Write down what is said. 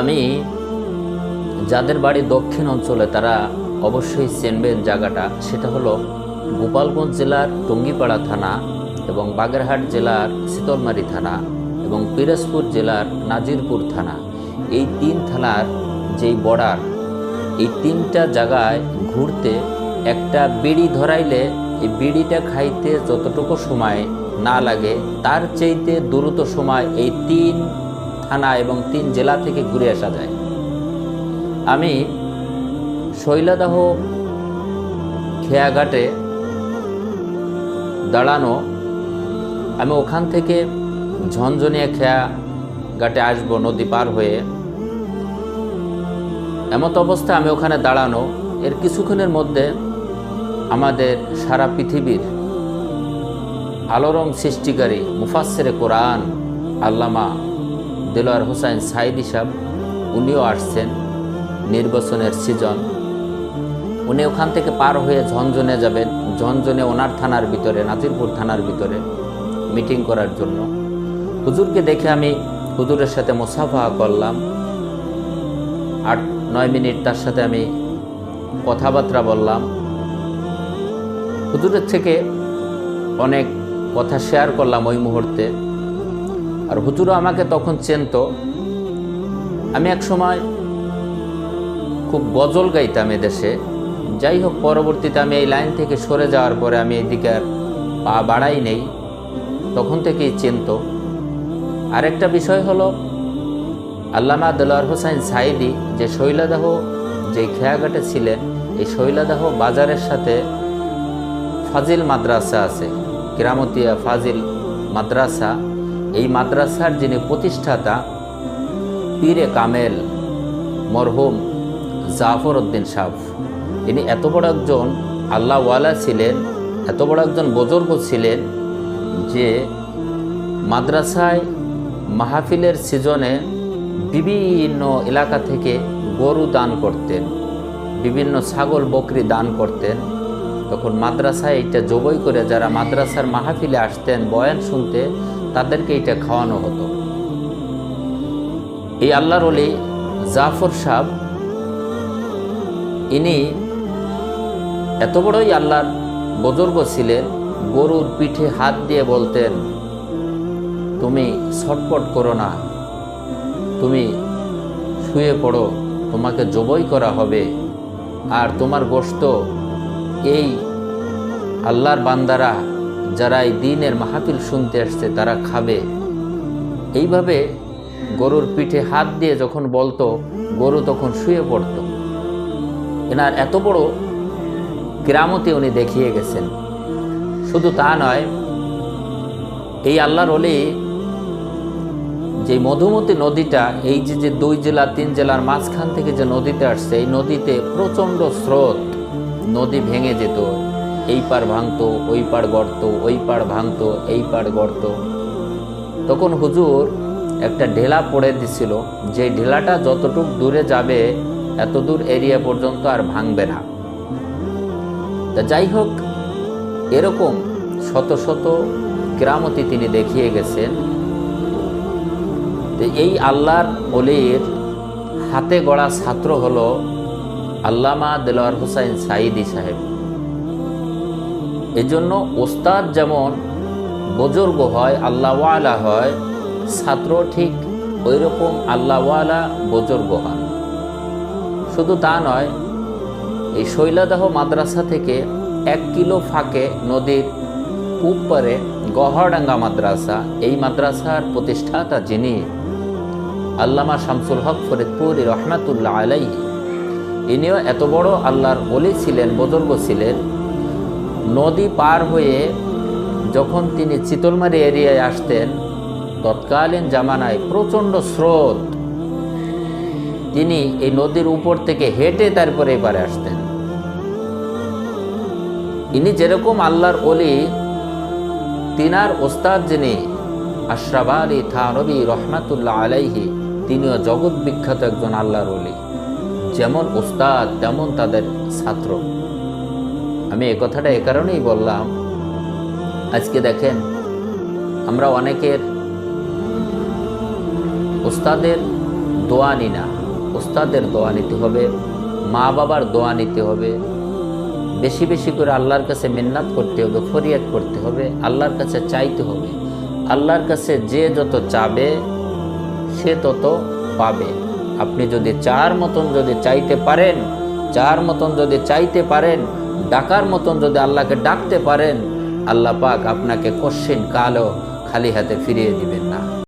আমি যাদের বাড়ি দক্ষিণ অঞ্চলে তারা অবশ্যই চেনবেন জায়গাটা, সেটা হলো গোপালগঞ্জ জেলার টঙ্গিপাড়া থানা এবং বাগেরহাট জেলার শীতলমারি থানা এবং পিরোজপুর জেলার নাজিরপুর থানা। এই তিন থানার যেই বর্ডার, এই তিনটা জায়গায় ঘুরতে একটা বিড়ি ধরাইলে এই বিড়িটা খাইতে যতটুকু সময় না লাগে, তার চাইতে দ্রুত সময় এই তিন থানা এবং তিন জেলা থেকে ঘুরে আসা যায়। আমি শৈলাদাহ খেয়াঘাটে দাঁড়ানো আমি ওখান থেকে ঝনঝনিয়া খেয়া ঘাটে আসব নদী পার হয়ে। এমত অবস্থা আমি ওখানে দাঁড়ানো। এর কিছুক্ষণের মধ্যে আমাদের সারা পৃথিবীর আলোরং সৃষ্টিকারী মুফাসেরে কোরআন, আল্লামা দেলোয়ার হোসাইন সাইদি সাহেব, উনিও আসছেন নির্বাচনের সিজন উনি ওখান থেকে পার হয়ে ঝনঝনে যাবেন। ঝনঝনে ওনার থানার ভিতরে, নাজিরপুর থানার ভিতরে মিটিং করার জন্য। হুজুরকে দেখে আমি হুজুরের সাথে মুসাফা করলাম। আট, নয় মিনিট তার সাথে আমি কথাবার্তা বললাম। হুজুরের থেকে অনেক কথা শেয়ার করলাম ওই মুহূর্তে। আর হুজুরও আমাকে তখন চেনত। আমি এক সময় খুব গজল গাইতাম এদেশে। যাই হোক, পরবর্তীতে আমি এই লাইন থেকে সরে যাওয়ার পরে আমি এদিকে আর পা বাড়াই নেই। তখন থেকেই চিনত। আরেকটা বিষয় হলো, আল্লামা দেলোয়ার হোসাইন সাইদি যে শৈলাদাহ, যে খেয়াঘাটে ছিলেন, এই শৈলাদাহ বাজারের সাথে ফাজিল মাদ্রাসা আছে। গ্রামতিয়া ফাজিল মাদ্রাসা। এই মাদ্রাসার যিনি প্রতিষ্ঠাতা, পীরে কামেল মরহুম জাফর উদ্দিন সাহ তিনি এত বড় একজন আল্লাহওয়ালা ছিলেন, এত বড় একজন বুজুর্গ ছিলেন যে মাদ্রাসায় মাহফিলের সিজনে বিভিন্ন এলাকা থেকে গরু দান করতেন, বিভিন্ন ছাগল বকরি দান করতেন। তখন মাদ্রাসায় এটা জবই করে যারা মাদ্রাসার মাহফিলে আসতেন, বয়ান শুনতে তাদেরকে এটা খাওয়ানো হতো। এই আল্লাহর অলি জাফর সাহ ইনি এত বড়ই আল্লাহর বুজুর্গ ছিলেন, গরুর পিঠে হাত দিয়ে বলতেন, তুমি ছটপট করো না, তুমি শুয়ে পড়ো, তোমাকে জবই করা হবে, আর তোমার গোস্ত এই আল্লাহর বান্দারা যারা এই দিনের মাহফিল শুনতে আসছে, তারা খাবে। এইভাবে গরুর পিঠে হাত দিয়ে যখন বলতো, গরু তখন শুয়ে পড়তো। এনার এত বড় গ্রামতে উনি দেখিয়ে গেছেন। শুধু তা নয়, এই আল্লাহর অলি যে মধুমতি নদীটা, এই যে যে দুই জেলা, তিন জেলার মাঝখান থেকে যে নদীতে আসছে, এই নদীতে প্রচণ্ড স্রোত, নদী ভেঙে যেত। এই পার ভাঙতো, ওই পার গর্ত ওই পার ভাঙতো, এই পার গর্ত তখন হুজুর একটা ঢেলা পড়ে দিছিল, যে ঢেলাটা যতটুক দূরে যাবে এত দূর এরিয়া পর্যন্ত আর ভাঙবে না। তা যাই হোক, এরকম শত শত গ্রামতি তিনি দেখিয়ে গেছেন। তো এই আল্লাহর অলির হাতে গড়া ছাত্র হলো আল্লামা দেলোয়ার হোসাইন সাইদি সাহেব। এজন্য ওস্তাদ যেমন বুজুর্গ হয় আল্লাহওয়ালা হয়, ছাত্র ঠিক ওই রকম আল্লাহওয়ালা বুজুর্গ হন শুধু তা নয়, এই শৈলাদাহ মাদ্রাসা থেকে এক কিলো ফাঁকে নদীর পূব পারে গহরডাঙ্গা মাদ্রাসা, এই মাদ্রাসার প্রতিষ্ঠাতা যিনি আল্লামা শামসুল হক ফরিদপুরি রহমাতুল্লাহ আলাইহি, ইনিও এত বড় আল্লাহর অলি ছিলেন, বুজুর্গ ছিলেন। নদী পার হয়ে যখন তিনি চিতলমারি এরিয়ায় আসতেন, তৎকালীন জামানায় প্রচণ্ড স্রোত। তিনি এই নদীর উপর থেকে হেঁটে তারপরে এবারে আসতেন। ইনি যেরকম আল্লাহর অলি তিনার ওস্তাদ যিনি, আশরাফ আলী থানবী রহমাতুল্লাহ আলাইহি, তিনিও জগৎ বিখ্যাত একজন আল্লাহর অলি যেমন ওস্তাদ, তেমন তাদের ছাত্র। আমি এ কথাটা এ কারণেই বললাম। আজকে দেখেন, আমরা অনেকের ওস্তাদের দোয়া নি না। ওস্তাদের দোয়া নিতে হবে মা বাবার দোয়া নিতে হবে, বেশি বেশি করে আল্লাহর কাছে মিন্নাত করতে হবে, ফরিয়াদ করতে হবে, আল্লাহর কাছে চাইতে হবে। আল্লাহর কাছে যে যত চাবে, সে তত পাবে। আপনি যদি চার মতন যদি চাইতে পারেন, চার মতন যদি চাইতে পারেন ডাকার মতন যদি আল্লাহকে ডাকতে পারেন, আল্লাহ পাক আপনাকে কশ্চিন কালো খালি হাতে ফিরিয়ে দিবেন।